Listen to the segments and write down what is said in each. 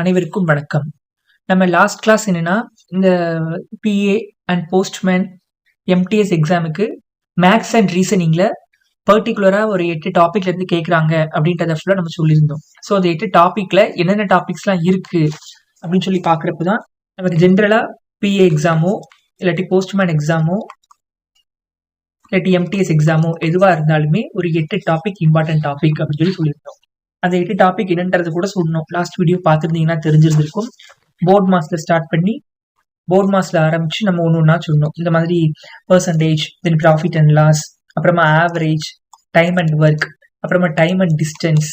அனைவருக்கும் வணக்கம். நம்ம லாஸ்ட் கிளாஸ் என்னன்னா இந்த பிஏ அண்ட் போஸ்ட்மேன் எம்டிஎஸ் எக்ஸாமுக்கு மேக்ஸ் அண்ட் ரீசனிங்ல பர்டிகுலராக ஒரு எட்டு டாபிக்ல இருந்து கேட்குறாங்க அப்படின்றத ஃபுல்லாக நம்ம சொல்லியிருந்தோம். ஸோ அந்த எட்டு டாப்பிக்கில் என்னென்ன டாபிக்ஸ்லாம் இருக்கு அப்படின்னு சொல்லி பார்க்குறப்ப தான் நமக்கு ஜென்ரலாக பிஏ எக்ஸாமோ இல்லாட்டி போஸ்ட்மேன் எக்ஸாமோ இல்லாட்டி எம்டிஎஸ் எக்ஸாமோ எதுவாக இருந்தாலுமே ஒரு எட்டு டாபிக் இம்பார்ட்டன்ட் டாபிக் அப்படின்னு சொல்லி சொல்லியிருந்தோம். அந்த எட்டு டாபிக் என்னன்றது கூட சொல்லணும். லாஸ்ட் வீடியோ பார்த்துருந்தீங்கன்னா தெரிஞ்சிருந்திருக்கும். போர்ட் மாஸ்ல ஸ்டார்ட் பண்ணி போர்ட் மாஸ்ல ஆரம்பிச்சு நம்ம ஒன்று ஒன்றா சொல்லணும். இந்த மாதிரி percentage then profit and loss அப்புறமா ஆவரேஜ் டைம் அண்ட் ஒர்க் அப்புறமா டைம் அண்ட் டிஸ்டன்ஸ்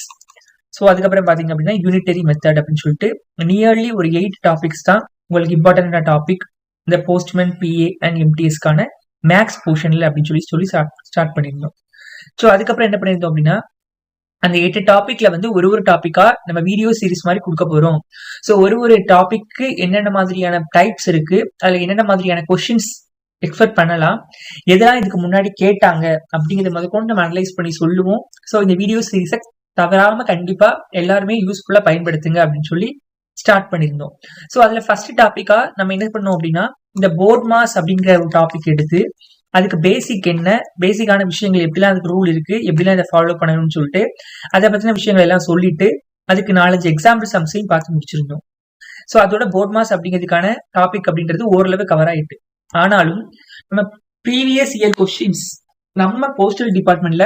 ஸோ அதுக்கப்புறம் பார்த்தீங்க அப்படின்னா யூனிட்டரி மெத்தட் அப்படின்னு சொல்லிட்டு நியர்லி ஒரு எயிட் டாபிக்ஸ் தான் உங்களுக்கு இம்பார்ட்டண்டான டாபிக் இந்த போஸ்ட்மேன் பிஏ அண்ட் எம்டிஎஸ்க்கான மேக்ஸ் போர்ஷனில் அப்படின்னு சொல்லி சொல்லி ஸ்டார்ட் பண்ணியிருந்தோம். ஸோ அதுக்கப்புறம் என்ன பண்ணியிருந்தோம் அப்படின்னா அந்த எட்டு டாபிக்ல வந்து ஒரு ஒரு டாபிக்கா நம்ம வீடியோ சீரிஸ் மாதிரி கொடுக்க போறோம். ஸோ ஒரு ஒரு டாபிக்கு என்னென்ன மாதிரியான டைப்ஸ் இருக்கு? அதுல என்னென்ன மாதிரியான கொஷின்ஸ் எக்ஸ்பெக்ட் பண்ணலாம்? எதெல்லாம் இதுக்கு முன்னாடி கேட்டாங்க? அப்படிங்கிறத முதல் கொண்டு நம்ம அனலைஸ் பண்ணி சொல்லுவோம். ஸோ இந்த வீடியோ சீரிஸை தவறாம கண்டிப்பா எல்லாருமே யூஸ்ஃபுல்லா பயன்படுத்துங்க அப்படின்னு சொல்லி ஸ்டார்ட் பண்ணியிருந்தோம். ஸோ அதுல ஃபர்ஸ்ட் டாபிக்கா நம்ம என்ன பண்ணோம் அப்படின்னா இந்த போர்ட் மாஸ் அப்படிங்கிற ஒரு டாபிக் எடுத்து அதுக்கு பேசிக் என்ன? பேசிக்கான விஷயங்கள் எப்படிலாம் அதுக்கு ரூல் இருக்கு? எப்படிலாம் இதை ஃபாலோ பண்ணணும்னு சொல்லிட்டு அதை பற்றின விஷயங்கள் எல்லாம் சொல்லிட்டு அதுக்கு நாலஞ்சு எக்ஸாம்பிள் சம்ஸையும் பார்த்து முடிச்சிருந்தோம். ஸோ அதோட போர்ட் மாஸ் அப்படிங்கிறதுக்கான டாபிக் அப்படின்றது ஓரளவு கவர் ஆயிட்டு. ஆனாலும் நம்ம ப்ரீவியஸ் இயர் கொஸ்டின்ஸ் நம்ம போஸ்டல் டிபார்ட்மெண்ட்ல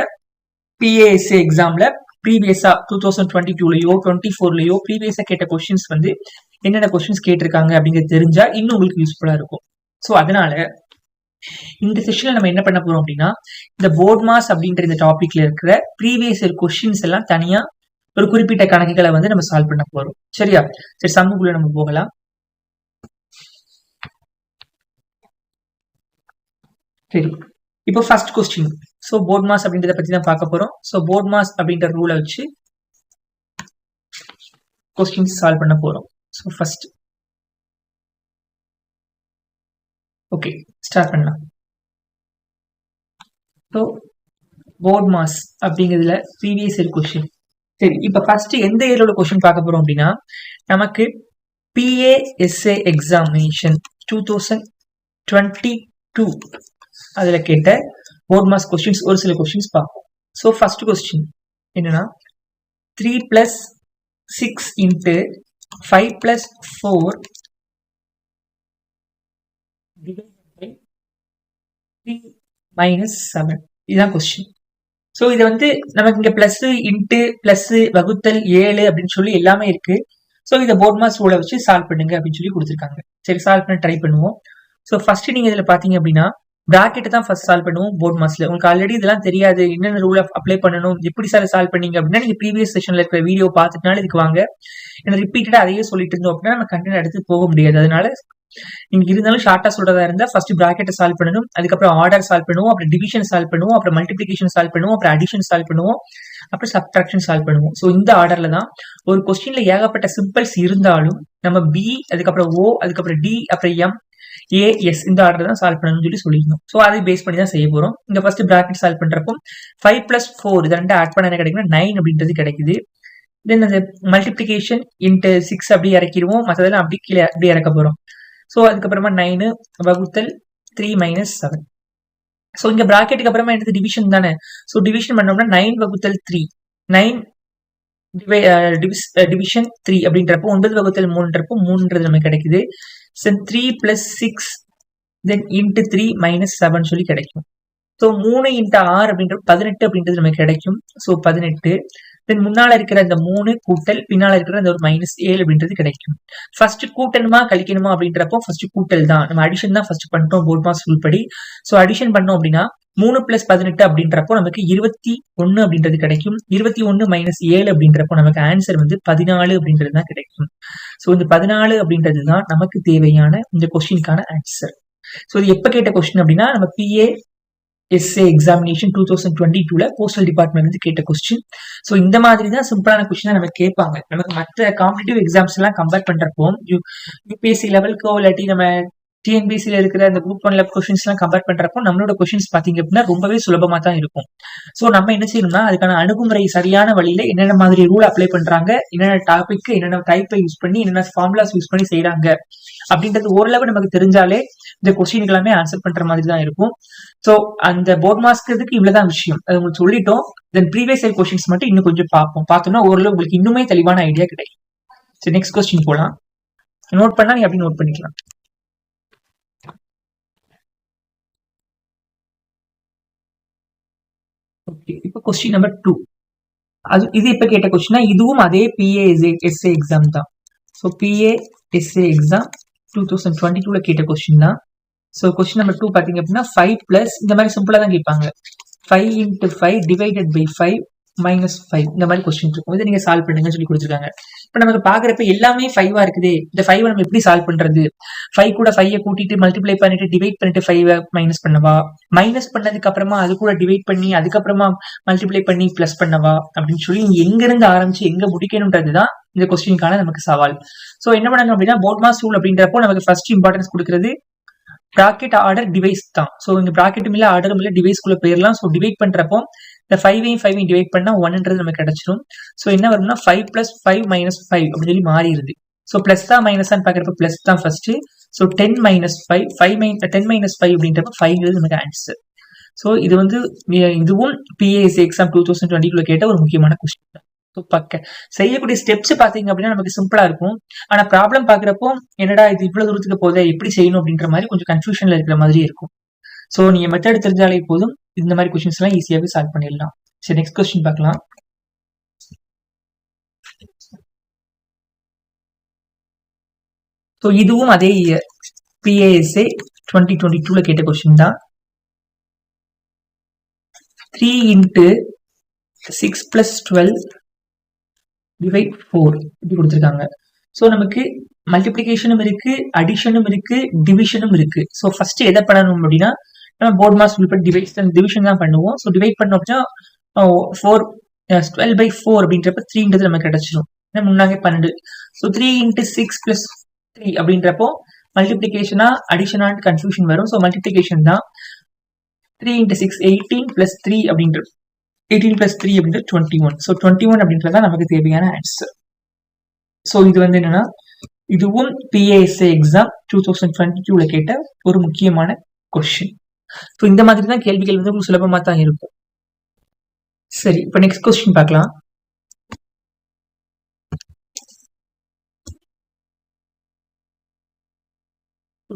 பிஏஎஸ்ஏ எக்ஸாம்ல ப்ரீவியஸா டூ தௌசண்ட் டுவெண்ட்டி டூலயோ டுவெண்ட்டி ஃபோர்லயோ ப்ரீவியஸா கேட்ட கொஸ்டின்ஸ் வந்து என்னென்ன கொஸ்டின்ஸ் கேட்டிருக்காங்க அப்படிங்கிறது தெரிஞ்சா இன்னும் உங்களுக்கு யூஸ்ஃபுல்லா இருக்கும். ஸோ அதனால இந்த செஷன்ல நம்ம என்ன பண்ண போறோம் அப்படின்னா இந்த போர்ட் மாஸ் அப்படின்ற இந்த டாபிக்ல இருக்கிற ப்ரீவியஸ் இயர் கொஸ்டின்ஸ் எல்லாம் தனியா ஒரு குறிப்பிட்ட கணக்குகளை வந்து நம்ம சால்வ் பண்ண போறோம். சரியா? சரி சமூகக்குள்ள நம்ம போகலாம். சரி. இப்போ first question so BODMAS அப்படின்றத பத்தி தான் பார்க்க போறோம். ஸோ போர்ட் மாஸ் அப்படின்ற ரூலை வச்சு கொஸ்டின்ஸ் சால்வ் பண்ண போறோம். ஸோ ஃபர்ஸ்ட் ஓகே ஸ்டார்ட் பண்ணலாம். ஸோ போர்ட் மாஸ் அப்படிங்கிறதுல ப்ரீவியஸ் இயர் கொஸ்டின் சரி இப்போ ஃபர்ஸ்ட் எந்த இயரோட உள்ள கொஸ்டின் பார்க்க போறோம் அப்படின்னா நமக்கு PA SA examination two thousand twenty two அதில் கேட்ட போர்ட் மாஸ் கொஸ்டின்ஸ் ஒரு சில கொஸ்டின்ஸ் பார்ப்போம். ஸோ ஃபர்ஸ்ட் கொஸ்டின் என்னன்னா three plus six into five plus four minus seven இதுதான் கொஸ்டின் ஸோ இது வந்து நமக்கு இங்க ப்ளஸ் இன்ட்டு ப்ளஸ் வகுத்தல் ஏழு அப்படின்னு சொல்லி எல்லாமே இருக்கு. ஸோ இதை போர்ட் மாஸ் ரூலை வச்சு சால்வ் பண்ணுங்க அப்படின்னு சொல்லி கொடுத்துருக்காங்க. சரி சால்வ் பண்ண ட்ரை பண்ணுவோம். ஸோ ஃபர்ஸ்ட் நீங்க இதுல பாத்தீங்க அப்படின்னா பிராக்கெட் தான் ஃபர்ஸ்ட் சால்வ் பண்ணுவோம் போர்ட் மாஸ்ல உங்களுக்கு ஆல்ரெடி இதெல்லாம் தெரியாது. என்னென்ன ரூல் அப்ளை பண்ணணும்? எப்படி சார் சால்வ் பண்ணீங்க அப்படின்னா நீங்க ப்ரீவியஸ் செஷன்ல இருக்கிற வீடியோ பார்த்துட்டுனால இதுக்கு வாங்க. ஏன்னா ரிப்பீட்டடா அதையே சொல்லிட்டு இருந்தோம் அப்படின்னா நம்ம கண்டென்ட் எடுத்து போக முடியாது. அதனால நீங்க இருந்தாலும் ஷார்ட்டா சொல்றதா இருந்தா ஃபர்ஸ்ட் பிராக்கெட்டை சால்வ் பண்ணணும் அதுக்கப்புறம் ஆர்டர் சால்வ் பண்ணுவோம் அப்புறம் டிவிஷன் சால்வ் பண்ணுவோம் அப்புறம் மல்டிபிளிகேஷன் சால்வ் பண்ணுவோம் அப்புறம் அடிஷன் சால்வ் பண்ணுவோம் அப்புறம் சப்ட்ராக்ஷன் சால்வ் பண்ணுவோம். ஸோ இந்த ஆர்டர்ல தான் ஒரு கொஸ்டின்ல ஏகப்பட்ட சிம்பிள்ஸ் இருந்தாலும் நம்ம பி அதுக்கப்புறம் ஓ அதுக்கப்புறம் டி அப்புறம் எம் ஏ எஸ் இந்த ஆர்டர் தான் சால்வ் பண்ணணும்னு சொல்லி சொல்லிக்கணும் ஸோ அதை பேஸ் பண்ணி தான் செய்ய போறோம். இந்த ஃபர்ஸ்ட் பிராக்கெட் சால்வ் பண்றப்போ ஃபைவ் பிளஸ் ஃபோர் இது ரெண்டு ஆட் பண்ண என்ன கிடைக்குன்னா நைன் அப்படின்றது கிடைக்குது. தென் அந்த மல்டிபிளிகேஷன் இன்ட்டு சிக்ஸ் அப்படி இறக்கிடுவோம். மற்றதெல்லாம் அப்படி கீழே அப்படி இறக்க போறோம். ஸோ அதுக்கப்புறமா நைனு வகுத்தல் த்ரீ மைனஸ் செவன் ஸோ இங்கே ப்ராக்கெட்டுக்கு அப்புறமா எனக்கு டிவிஷன் தானே? ஸோ டிவிஷன் பண்ணோம்னா நைன் வகுத்தல் த்ரீ நைன் டிவிஷன் த்ரீ அப்படின்றப்போ ஒன்பது வகுத்தல் மூணுன்றப்போ மூணுன்றது நமக்கு கிடைக்குது. Sen three plus six then into three minus seven சொல்லி கிடைக்கும். ஸோ மூணு இன்ட்டு ஆறு அப்படின்றது பதினெட்டு அப்படின்றது நமக்கு கிடைக்கும். ஸோ பதினெட்டு. தென் முன்னால இருக்கிற அந்த மூணு கூட்டல் பின்னால இருக்கிற அந்த ஒரு மைனஸ் ஏழு அப்படின்றது கிடைக்கும். ஃபர்ஸ்ட் கூட்டணுமா கழிக்கணுமா அப்படின்றப்போ ஃபர்ஸ்ட் கூட்டல் தான். நம்ம அடிஷன் தான் ஃபர்ஸ்ட் பண்ணிட்டோம் போர்ட் மாஸ் ஃபுல் படி. ஸோ அடிஷன் பண்ணோம் அப்படின்னா மூணு பிளஸ் பதினெட்டு அப்படின்றப்போ நமக்கு இருபத்தி ஒன்னு அப்படின்றது கிடைக்கும். இருபத்தி ஒன்னு மைனஸ் ஏழு அப்படின்றப்போ நமக்கு ஆன்சர் வந்து பதினாலு அப்படின்றது தான் கிடைக்கும். ஸோ இந்த பதினாலு அப்படின்றது தான் நமக்கு தேவையான இந்த கொஸ்டினுக்கான ஆன்சர் ஸோ இது எப்போ கேட்ட கொஸ்டின் அப்படின்னா நம்ம PA SA examination two thousand twenty டூல போஸ்டல் டிபார்ட்மெண்ட் வந்து கேட்ட கொஸ்டின் ஸோ இந்த மாதிரி தான் சிம்பிளான கொஸ்டின் நம்ம கேட்பாங்க. நமக்கு மற்ற காம்படிட்டிவ் எக்ஸாம்ஸ் எல்லாம் கம்பேர் பண்றப்போ யூ யூபிஎஸ்சி லெவலுக்கோ இல்லாட்டி நம்ம டிஎன்பிசியில் இருக்கிற அந்த குரூப் ஒன்ல கொஸ்டின்ஸ் எல்லாம் கம்பேர் பண்றப்போ நம்மளோட கொஸ்டின்ஸ் பாத்தீங்க அப்படின்னா ரொம்பவே சுலபமா தான் இருக்கும். ஸோ நம்ம என்ன செய்யணும்னா அதுக்கான அணுகுமுறை சரியான வழியில என்னென்ன மாதிரி ரூல் அப்ளை பண்றாங்க என்னென்ன டாபிக் என்னென்ன டைப்பை யூஸ் பண்ணி என்னென்ன ஃபார்முலாஸ் யூஸ் பண்ணி செய்யறாங்க அப்படின்றது ஓரளவு நமக்கு தெரிஞ்சாலே இந்த கொஸ்டின் எல்லாமே ஆன்சர் பண்ற மாதிரி தான் இருக்கும். ஸோ அந்த போர்ட் மாஸ்க்கு இவ்வளவுதான் விஷயம். அது உங்களுக்கு சொல்லிட்டோம். தென் ப்ரீவியஸ் இயர் கொஸ்டின்ஸ் மட்டும் இன்னும் கொஞ்சம் பார்ப்போம். பார்த்தோம்னா ஓரளவு உங்களுக்கு இன்னுமே தெளிவான ஐடியா கிடைக்கும். சரி நெக்ஸ்ட் கொஸ்டின் போலாம். நோட் பண்ணா நீ அப்படி நோட் பண்ணிக்கலாம். ஓகே இப்போ கொஸ்டின் நம்பர் டூ அது இது இப்ப கேட்ட கொஸ்டினா இதுவும் அதே பிஏ எஸ்ஏ எக்ஸாம் தான். So PA SA exam two thousand twenty டூல கேட்ட கொஸ்டின் தான். ஸோ கொஸ்டின் நம்பர் டூ பார்த்தீங்க அப்படின்னா ஃபைவ் பிளஸ் இந்த மாதிரி சிம்பிளாக தான் கேட்பாங்க. Five into five divided by five minus five இந்த மாதிரி கொஸ்டின் இருக்கும். இதை நீங்க சால்வ் பண்ணுங்கன்னு சொல்லி கொடுத்துருக்காங்க. இப்போ நமக்கு பாக்குறப்ப எல்லாமே ஃபைவா இருக்குது. இந்த ஃபைவ் நம்ம எப்படி சால்வ் பண்றது? ஃபைவ் கூட ஃபைவ் கூட்டிட்டு மல்டிப்ளை பண்ணிட்டு டிவைட் பண்ணிட்டு ஃபைவ் மைனஸ் பண்ணவா? மைனஸ் பண்ணதுக்கு அப்புறமா அது கூட டிவைட் பண்ணி அதுக்கப்புறமா மல்டிப்ளை பண்ணி பிளஸ் பண்ணவா? அப்படின்னு சொல்லி நீங்க எங்க இருந்து ஆரம்பிச்சு எங்க முடிக்கணுன்றது தான் இந்த கொஸ்டினுக்கான நமக்கு சவால். ஸோ என்ன பண்ணணும் அப்படின்னா போர்ட் மாஸ் ரூல் அப்படின்றப்போ நமக்கு ஃபர்ஸ்ட் இம்பார்ட்டன்ஸ் கொடுக்கறது ப்ராக்கெட் ஆர்டர் டிவைஸ் தான். ஸோ இந்த ப்ராக்கெட்டும் இல்லை ஆர்டரும் இல்லை டிவைஸ்குள்ளே போயிடலாம் ஸோ டிவைட் பண்றப்போ இந்த ஃபைவையும் ஃபைவையும் டிவைட் பண்ணால் ஒன்ன்றது நமக்கு கிடைச்சிடும் ஸோ என்ன வரும்னா five plus five minus five அப்படின்னு சொல்லி மாறிடுது. ஸோ ப்ளஸ் தான் மைனஸான்னு பார்க்குறப்ப ப்ளஸ் தான் first so ten minus five five min ten minus five அப்படின்றப்ப ஃபைவ்ங்கிறது நமக்கு ஆன்சர் ஸோ இது வந்து இதுவும் PA SC exam two thousand டுவெண்ட்டிக்குள்ள கேட்ட ஒரு முக்கியமான கொஸ்டின் தான் ஸோ பக்க செய்யக்கூடிய ஸ்டெப்ஸ் பார்த்தீங்க அப்படின்னா நமக்கு சிம்பிளா இருக்கும். ஆனால் ப்ராப்ளம் பார்க்குறப்போ என்னடா இது இவ்வளோ தூரத்துக்கு போதே எப்படி செய்யணும் அப்படின்ற மாதிரி கொஞ்சம் கன்ஃபியூஷன்ல இருக்கிற மாதிரி இருக்கும். ஸோ நீங்கள் மெத்தட் தெரிஞ்சாலே போதும். இந்த மாதிரி கொஸ்டின்ஸ் எல்லாம் ஈஸியாவே சால்வ் பண்ணிடலாம். சரி நெக்ஸ்ட் கொஸ்டின் பார்க்கலாம். ஸோ இதுவும் அதே இயர் பிஏஎஸ்ஏ டுவெண்ட்டி டுவெண்ட்டி டூல கேட்ட கொஸ்டின் தான். Three into six plus twelve divide four இப்படி கொடுத்துருக்காங்க. ஸோ நமக்கு மல்டிப்ளிகேஷனும் இருக்கு அடிஷனும் இருக்கு டிவிஷனும் இருக்கு. ஸோ ஃபர்ஸ்ட் எதை பண்ணணும் அப்படின்னா போர்ட் மாஸ் உள்பட டிவைஸ் டிவிஷன் தான் பண்ணுவோம். ஸோ டிவைட் பண்ணோம் அப்படின்னா ஃபோர் டுவெல் பை ஃபோர் அப்படின்றப்ப த்ரீன்றது நமக்கு கிடைச்சிடும் ஏன்னா முன்னாங்க பன்னெண்டு. So three into six plus three அப்படின்றப்போ மல்டிப்ளிகேஷனா அடிஷனான்னு கன்ஃபியூஷன் வரும். ஸோ மல்டிப்ளிகேஷன் தான் three into six eighteen plus three அப்படின்ற எயிட்டீன் பிளஸ் த்ரீ அப்படின்றது twenty one so twenty one அப்படின்றது நமக்கு தேவையான ஆன்சர் ஸோ இது வந்து என்னன்னா இதுவும் PA SA exam two thousand twenty டூவில் கேட்ட ஒரு முக்கியமான கொஸ்டின் ஸோ இந்த மாதிரி தான் கேள்விகள் வந்து உங்களுக்கு சுலபமாக தான் இருக்கும். சரி இப்போ நெக்ஸ்ட் கொஸ்டின் பார்க்கலாம்.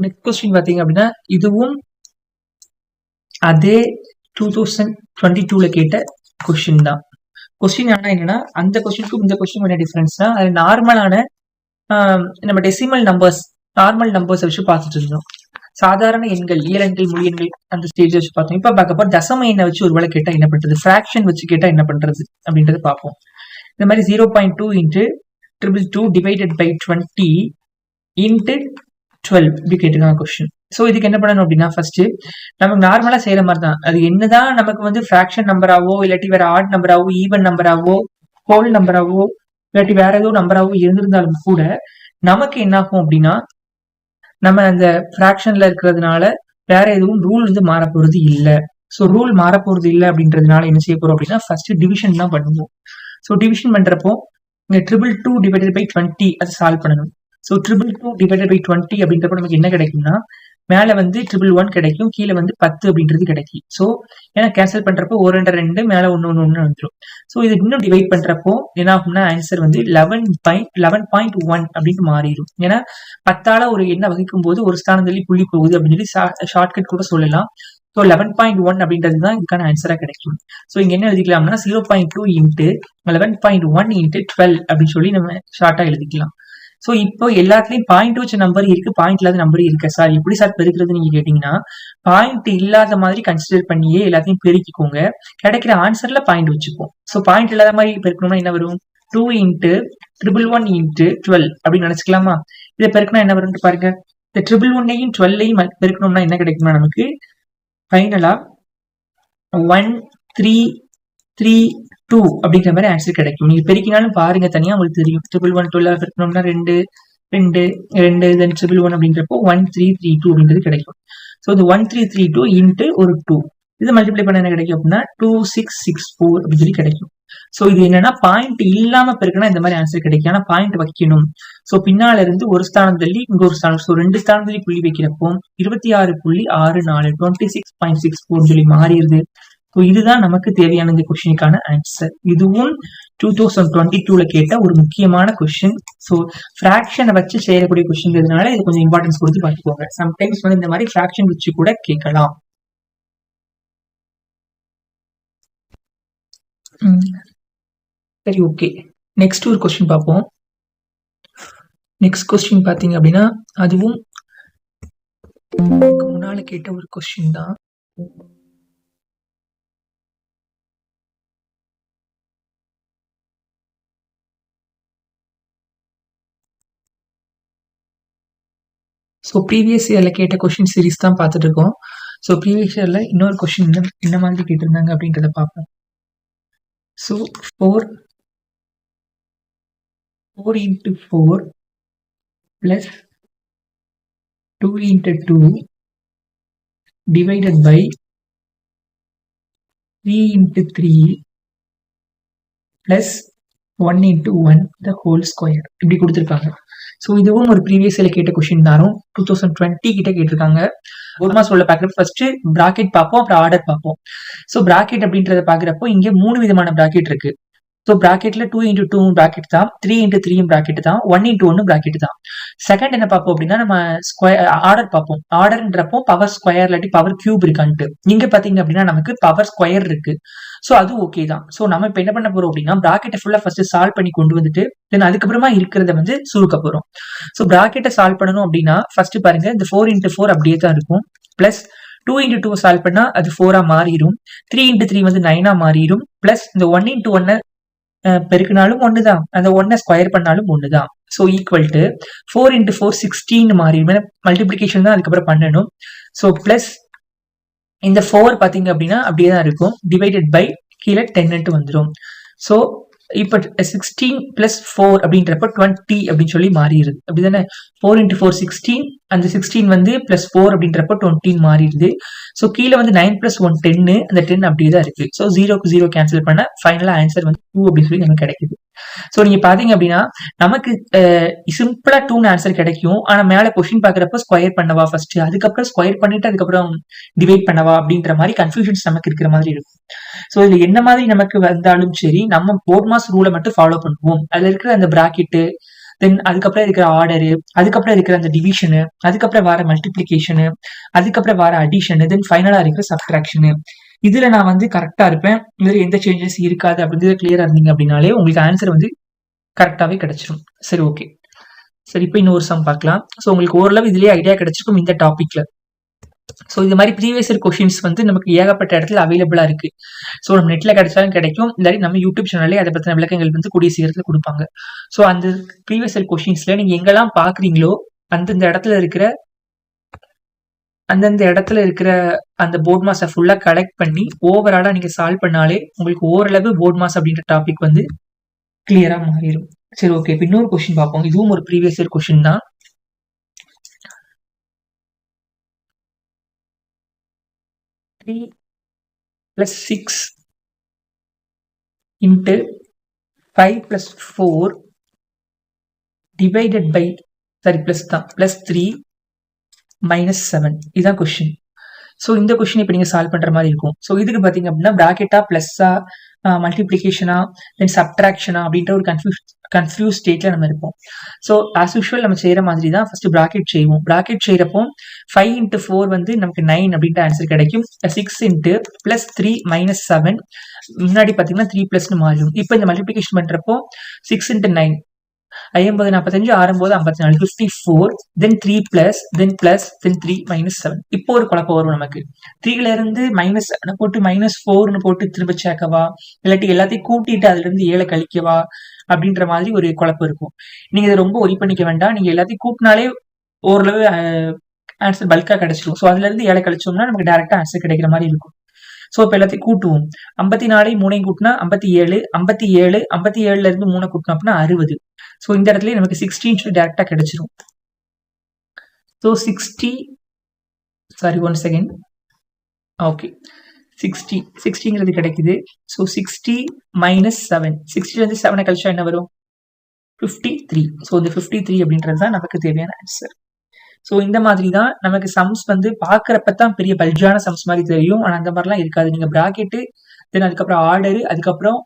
நெக்ஸ்ட் கொஸ்டின் பார்த்தீங்க அப்படின்னா இதுவும் அதே டூ தௌசண்ட் டுவெண்ட்டி டூல கேட்ட கொஸ்டின் தான். கொஸ்டின் ஆனா என்னன்னா அந்த கொஸ்டினுக்கும் இந்த கொஸ்டின் என்ன டிஃபரன்ஸ்னா அது நார்மலான நம்ம டெசிமல் நம்பர்ஸ் நார்மல் நம்பர்ஸ் வச்சு பார்த்துட்டு இருந்தோம். சாதாரண எண்கள் இயலெண்கள் மொழியன்கள் அந்த ஸ்டேஜ் வச்சு பார்த்தோம். இப்ப பார்க்கப்போ தசம எண்ணை வச்சு ஒரு வேலை கேட்டா என்ன பண்றது? ஃபிராக்ஷன் வச்சு கேட்டா என்ன பண்றது? அப்படின்றது பார்ப்போம். இந்த மாதிரி zero point two into triple two divided by twenty into twelve இப்படி கேட்டிருக்காங்க கொஸ்டின் ஸோ இதுக்கு என்ன பண்ணணும் அப்படின்னா ஃபர்ஸ்ட் நமக்கு நார்மலா செய்யற மாதிரி தான் அது என்னதான் நமக்கு வந்து ஃபிராக்ஷன் நம்பராவோ இல்லாட்டி வேற ஆட் நம்பராவோ ஈவன் நம்பராவோ ஹோல் நம்பராவோ இல்லாட்டி வேற ஏதோ நம்பராவோ இருந்திருந்தாலும் கூட நமக்கு என்ன ஆகும் அப்படின்னா நம்ம அந்த ஃப்ராக்ஷன்ல இருக்கிறதுனால வேற எதுவும் ரூல் வந்து மாற போறது இல்லை. ஸோ ரூல் மாற போறது இல்லை அப்படின்றதுனால என்ன செய்ய போறோம் அப்படின்னா ஃபர்ஸ்ட் டிவிஷன் தான் பண்ணுவோம். ஸோ டிவிஷன் பண்றப்போ இங்க triple two divided by twenty அதை சால்வ் பண்ணணும். So triple two divided by twenty அப்படின்றப்ப நமக்கு என்ன கிடைக்கும்னா மேல வந்து ட்ரிபிள் ஒன் கிடைக்கும் கீழே வந்து பத்து அப்படின்றது கிடைக்கும். ஸோ ஏன்னா கேன்சல் பண்றப்போ ஒரு ரெண்டு ரெண்டு மேல ஒன்று ஒன்று ஒன்று வந்துடும் ஸோ இது இன்னும் டிவைட் பண்றப்போ என்ன ஆகும்னா ஆன்சர் வந்து eleven point eleven point one அப்படின்னு மாறிடும். ஏன்னா பத்தால ஒரு எண்ணை வகிக்கும் போது ஒரு ஸ்தானத்தில் புள்ளி போகுது அப்படின்னு சொல்லி ஷார்ட்கட் கூட சொல்லலாம். ஸோ லெவன் பாயிண்ட் ஒன் அப்படின்றது தான் இதுக்கான ஆன்சரா கிடைக்கும். ஸோ இங்க என்ன எழுதிக்கலாம்னா zero point two into eleven point one into twelve அப்படின்னு சொல்லி நம்ம ஷார்ட்டா எழுதிக்கலாம். ஸோ இப்போ எல்லாத்துலயும் பாயிண்ட் வச்ச நம்பர் இருக்கு பாயிண்ட் இல்லாத நம்பர் இருக்கு? சார் எப்படி சார் பெருக்கிறது நீங்க கேட்டீங்கன்னா பாயிண்ட் இல்லாத மாதிரி கன்சிடர் பண்ணியே எல்லாத்தையும் பெருக்கிக்கோங்க. கிடைக்கிற ஆன்சர்ல பாயிண்ட் வச்சுப்போம். ஸோ பாயிண்ட் இல்லாத மாதிரி பெருக்கணும்னா என்ன வரும்? Two into triple one into twelve அப்படின்னு நினைச்சுக்கலாமா? இதை பெருக்கணும் என்ன வரும்னு பாருங்க. இந்த ட்ரிபிள் ஒன்னையும் டுவெல்லையும் பெருக்கணும்னா என்ன கிடைக்கும்னா நமக்கு ஃபைனலா ஒன் த்ரீ த்ரீ டூ அப்படிங்கிற மாதிரி ஆன்சர் கிடைக்கும். நீங்க பெருக்கினாலும் பாருங்க தனியா உங்களுக்கு தெரியும். ட்ரிபிள் ஒன் டுவெல் பெருக்கணும்னா ரெண்டு ரெண்டு ரெண்டு தென் ட்ரிபிள் ஒன் அப்படின்றப்போ ஒன் த்ரீ த்ரீ டூ அப்படின்றது கிடைக்கும். ஸோ இது one three three two into ஒரு டூ இது மல்டிப்ளை பண்ண என்ன கிடைக்கும் அப்படின்னா டூ சிக்ஸ் சிக்ஸ் ஃபோர் அப்படின்னு சொல்லி கிடைக்கும். ஸோ இது என்னன்னா பாயிண்ட் இல்லாம பெருக்குனா இந்த மாதிரி ஆன்சர் கிடைக்கும். ஆனா பாயிண்ட் வைக்கணும். ஸோ பின்னால இருந்து ஒரு ஸ்தானம் தள்ளி இங்க ஒரு ஸ்தானம். ஸோ ரெண்டு ஸ்தானம் தள்ளி புள்ளி வைக்கிறப்போ இருபத்தி ஆறு புள்ளி ஆறு நாலு twenty six point six four சொல்லி மாறிடுது. ஸோ இதுதான் நமக்கு தேவையான இந்த கொஸ்டினுக்கான ஆன்சர் இதுவும் டூ தௌசண்ட் டுவெண்ட்டி டூல கேட்ட ஒரு முக்கியமான கொஸ்டின் ஸோ ஃப்ராக்ஷனை வச்சு செய்யக்கூடிய கொஸ்டின்ங்கிறதுனால இது கொஞ்சம் இம்பார்ட்டன்ஸ் கொடுத்து பார்த்துக்கோங்க. சம்டைம்ஸ் வந்து இந்த மாதிரி ஃப்ராக்ஷன் வச்சு கூட கேட்கலாம். சரி ஓகே நெக்ஸ்ட் ஒரு கொஸ்டின் பார்ப்போம். நெக்ஸ்ட் கொஸ்டின் பார்த்தீங்க அப்படின்னா அதுவும் முன்னால கேட்ட ஒரு கொஸ்டின் தான். ஸோ ப்ரீவியஸ் இயரில் கேட்ட கொஷின் சீரிஸ் தான் பார்த்துட்டு இருக்கோம் ஸோ ப்ரீவியஸ் இயரில் இன்னொரு கொஷின் என்ன என்ன மாதிரி கேட்டிருந்தாங்க அப்படின்றத பார்ப்போம். So four four into four plus two into two divided by three into three plus one into one the whole square இப்படி கொடுத்துருக்காங்க. ஸோ இதுவும் ஒரு ப்ரீவியஸ் இயர்ல கேட்ட கொஷின் தாரும் டூ தௌசண்ட் டுவெண்ட்டி கிட்ட கேட்டிருக்காங்க. ஒரு மாசம் உள்ள பார்க்குறப்ப ஃபர்ஸ்ட் பிராக்கெட் பார்ப்போம் அப்புறம் ஆர்டர் பார்ப்போம். ஸோ பிராக்கெட் அப்படின்றத பார்க்குறப்போ இங்கே மூணு விதமான ப்ராக்கெட் இருக்கு. ஸோ பிராக்கெட்ல டூ இன்ட்டு டூ ப்ராக்கெட் தான். த்ரீ இன்ட்டு த்ரீயும் பிராக்கெட் தான். ஒன் இன்ட்டு ஒன்று பிராக்கெட் தான். செகண்ட் என்ன பார்ப்போம் அப்படின்னா நம்ம ஸ்கொயர் ஆர்டர் பார்ப்போம். ஆர்டர்ன்றப்போ பவர் ஸ்கொயர் இல்லாட்டி பவர் கியூப் இருக்கான்ட்டு. இங்க பாத்தீங்க அப்படின்னா நமக்கு பவர் ஸ்கொயர் இருக்கு. ஸோ அது ஓகே தான். ஸோ நம்ம இப்போ என்ன பண்ண போறோம் அப்படின்னா பிராக்கெட்டை ஃபுல்லா ஃபர்ஸ்ட் சால்வ் பண்ணி கொண்டு வந்துட்டு தென் அதுக்கப்புறமா இருக்கிறத வந்து சுருக்க போறோம். ஸோ ப்ராக்கெட்டை சால்வ் பண்ணணும் அப்படின்னா ஃபர்ஸ்ட் பாருங்க இந்த ஃபோர் இன்ட்டு ஃபோர் அப்படியே தான் இருக்கும். Plus two into two solve பண்ணா அது ஃபோரா மாறிடும். த்ரீ இன்ட்டு த்ரீ வந்து நைனா மாறிடும். பிளஸ் இந்த ஒன் இன்ட்டு ஒன்னு பெருக்கினாலும் ஒன்று தான் அந்த ஒன்னை ஸ்கொயர் பண்ணாலும் ஒன்று தான் so equal to four into four sixteen மாறி மல்டிப்ளிகேஷன் தான் அதுக்கப்புறம் பண்ணணும். ஸோ பிளஸ் இந்த ஃபோர் பார்த்தீங்க அப்படின்னா அப்படியே தான் இருக்கும். டிவைடட் பை கீழே டென்னுட்டு வந்துடும் ஸோ இப்போ சிக்ஸ்டீன் பிளஸ் ஃபோர் அப்படின்றப்ப டுவெண்ட்டி அப்படின்னு சொல்லி மாறிடுது. அப்படிதானே? ஃபோர் இன்ட்டு ஃபோர் சிக்ஸ்டீன் அந்த சிக்ஸ்டீன் வந்து பிளஸ் ஃபோர் அப்படின்றப்ப டுவெண்ட்டின் மாறிடுது. ஸோ கீழே வந்து நைன் பிளஸ் ஒன் டென்னு அந்த டென் அப்படியே தான் இருக்கு ஸோ ஜீரோக்கு ஜீரோ கேன்சல் பண்ண ஃபைனலாக ஆன்சர் வந்து டூ அப்படின்னு சொல்லி நமக்கு கிடைக்குது. ஸோ நீங்க பாத்தீங்க அப்படின்னா நமக்கு சிம்பிளா டூன் ஆன்சர் கிடைக்கும். ஆனா மேல கொஸ்டின் பாக்குறப்ப ஸ்கொயர் பண்ணவா ஃபர்ஸ்ட் அதுக்கப்புறம் ஸ்கொயர் பண்ணிட்டு அதுக்கப்புறம் டிவைட் பண்ணவா அப்படின்ற மாதிரி கன்ஃபியூஷன்ஸ் நமக்கு இருக்கிற மாதிரி இருக்கும். ஸோ இதுல என்ன மாதிரி நமக்கு வந்தாலும் சரி நம்ம போர்ட் மாஸ் ரூலை மட்டும் ஃபாலோ பண்ணுவோம். அதுல இருக்கிற அந்த பிராக்கெட்டு தென் அதுக்கப்புறம் இருக்கிற ஆர்டரு அதுக்கப்புறம் இருக்கிற அந்த டிவிஷனு அதுக்கப்புறம் வர மல்டிப்ளிகேஷனு அதுக்கப்புறம் வர அடிஷனு தென் ஃபைனலா இருக்கிற சப்ட்ராக்ஷனு இதுல நான் வந்து கரெக்டா இருப்பேன். இதுல எந்த சேஞ்சஸ் இருக்காது அப்படின்றது கிளியரா இருந்தீங்க அப்படின்னாலே உங்களுக்கு ஆன்சர் வந்து கரெக்டாவே கிடைச்சிடும் சரி ஓகே சரி இப்போ இன்னொரு சம் பார்க்கலாம். ஸோ உங்களுக்கு ஓரளவு இதுலயே ஐடியா கிடைச்சிருக்கும் இந்த டாபிக்ல ஸோ இது மாதிரி ப்ரீவியஸ் இயர் கொஷின்ஸ் வந்து நமக்கு ஏகப்பட்ட இடத்துல அவைலபிளா இருக்கு. ஸோ நம்ம நெட்ல கிடைச்சாலும் கிடைக்கும். இல்லாட்டி நம்ம யூடியூப் சேனல்லே அதை பத்தின விளக்கங்கள் வந்து கூடிய சீக்கிரத்தில் கொடுப்பாங்க. ஸோ அந்த ப்ரீவியஸ் இயர் கொஷின்ஸ்ல நீங்க எங்கெல்லாம் பாக்குறீங்களோ அந்தந்த இடத்துல இருக்கிற அந்தந்த இடத்துல இருக்கிற அந்த போர்ட் மாஸை ஃபுல்லாக கலெக்ட் பண்ணி ஓவராலாக நீங்கள் சால்வ் பண்ணாலே உங்களுக்கு ஓரளவு போர்ட் மாஸ் அப்படின்ற டாபிக் வந்து கிளியராக மாறிடும். சரி ஓகே இப்போ இன்னொரு கொஸ்டின் பார்ப்போம். இதுவும் ஒரு ப்ரீவியஸ் இயர் கொஸ்டின் தான். Three plus six into five plus four divided by sorry plus தான் பிளஸ் த்ரீ மைனஸ் செவன் இதுதான் கொஷின் ஸோ இந்த கொஷின் இப்போ நீங்கள் சால்வ் பண்ணுற மாதிரி இருக்கும். ஸோ இதுக்கு பார்த்தீங்க அப்படின்னா ப்ராக்கெட்டா ப்ளஸ்ஸா மல்டிப்ளிகேஷனா தென் சப்ட்ராக்ஷனா அப்படின்ற ஒரு கன்ஃபியூஸ் கன்ஃபியூஸ் ஸ்டேட்ல நம்ம இருப்போம். ஸோ ஆஸ் யூஷுவல் நம்ம செய்யற மாதிரி தான் ஃபர்ஸ்ட் ப்ராக்கெட் செய்வோம். ப்ராக்கெட் செய்யறப்போ ஃபைவ் இன்ட்டு ஃபோர் வந்து நமக்கு நைன் அப்படின்ற ஆன்சர் கிடைக்கும். Six into plus three minus seven முன்னாடி பார்த்தீங்கன்னா த்ரீ பிளஸ்னு மாறிடும். இப்போ இந்த மல்டிப்ளிகேஷன் பண்றப்போ சிக்ஸ் இன்ட்டு நைன் ஐம்பது நாற்பத்தஞ்சு ஆறும்போது ஐம்பத்தி நாலு fifty four then three plus then plus then three minus seven இப்போ ஒரு குழப்பம் வரும் நமக்கு. த்ரீல இருந்து மைனஸ் செவனை போட்டு மைனஸ் ஃபோர்னு போட்டு திரும்ப சேர்க்கவா இல்லாட்டி எல்லாத்தையும் கூட்டிட்டு அதுல இருந்து ஏழை கழிக்கவா? அப்படின்ற மாதிரி ஒரு குழப்பம் இருக்கும். நீங்க இதை ரொம்ப ஒரி பண்ணிக்க வேண்டாம். நீங்க எல்லாத்தையும் கூட்டினாலே ஓரளவு ஆன்சர் பல்கா கிடைச்சிடும் ஸோ அதுல இருந்து ஏழை கழிச்சோம்னா நமக்கு டேரக்டா ஆன்சர் கிடைக்கிற மாதிரி இருக்கும். ஸோ இப்போ எல்லாத்தையும் கூட்டுவோம். ஐம்பத்தி நாலையும் மூணையும் கூட்டினா ஐம்பத்தி ஏழு ஐம்பத்தி ஏழு ஐம்பத்தி ஏழுல இருந்து மூணை கூட்டினோம் அப்படின்னா அறுபது. ஸோ இந்த இடத்துல நமக்கு சிக்ஸ்டீன் சொல்லி டேரெக்டாக கிடைச்சிரும். So sixty sorry one second okay sixty சிக்ஸ்டிங்கிறது கிடைக்குது. ஸோ சிக்ஸ்டி மைனஸ் செவன் சிக்ஸ்டிலேருந்து செவனை கழிச்சா என்ன வரும்? ஃபிஃப்டி த்ரீ ஸோ இந்த ஃபிஃப்டி த்ரீ அப்படின்றது தான் நமக்கு தேவையான ஆன்சர் ஸோ இந்த மாதிரி தான் நமக்கு சம்ஸ் வந்து பார்க்குறப்ப தான் பெரிய பல்ஜான சம்ஸ் மாதிரி தெரியும். ஆனால் அந்த மாதிரிலாம் இருக்காது. நீங்கள் ப்ராக்கெட்டு தென் அதுக்கப்புறம் ஆர்டரு அதுக்கப்புறம்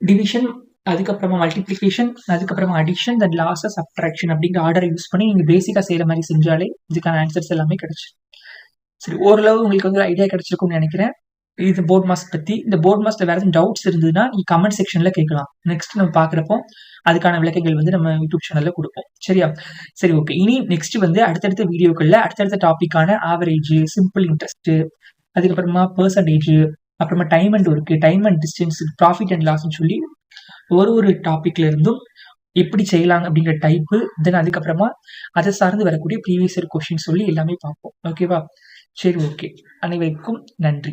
டிவிஷன் அதுக்கப்புறமா மல்டிப்ளிகேஷன் அதுக்கப்புறமா அடிஷன் தென் லாஸஸ் சப்ட்ராக்ஷன் அப்படிங்கிற ஆர்டரை யூஸ் பண்ணி நீங்கள் பேசிக்காக செய்கிற மாதிரி செஞ்சாலே இதுக்கான ஆன்சர்ஸ் எல்லாமே கிடச்சிடும் சரி ஓரளவு உங்களுக்கு வந்து ஐடியா கிடைச்சிருக்கும்னு நினைக்கிறேன். இது போர்ட் மாஸ் பற்றி இந்த போர்ட் மாஸ்ல வேற எதுவும் டவுட்ஸ் இருந்ததுன்னா நீ கமெண்ட் செக்ஷன்ல கேட்கலாம். நெக்ஸ்ட் நம்ம பார்க்குறப்போ அதுக்கான விளக்கங்கள் வந்து நம்ம யூடியூப் சேனல்ல கொடுப்போம். சரியா? சரி ஓகே இனி நெக்ஸ்ட் வந்து அடுத்தடுத்த வீடியோக்கள்ல அடுத்தடுத்த டாப்பிக்கான ஆவரேஜ் சிம்பிள் இன்ட்ரெஸ்ட் அதுக்கப்புறமா பர்சன்டேஜ் அப்புறமா time and work time and distance profit and லாஸ்ன்னு சொல்லி ஒரு ஒரு டாபிக்ல இருந்தும் எப்படி செய்யலாம் அப்படிங்கிற டைப்பு தென் அதுக்கப்புறமா அதை சார்ந்து வரக்கூடிய ப்ரீவியஸ் இயர் கொஷின் சொல்லி எல்லாமே பார்ப்போம். ஓகேவா சரி ஓகே அனைவருக்கும் நன்றி.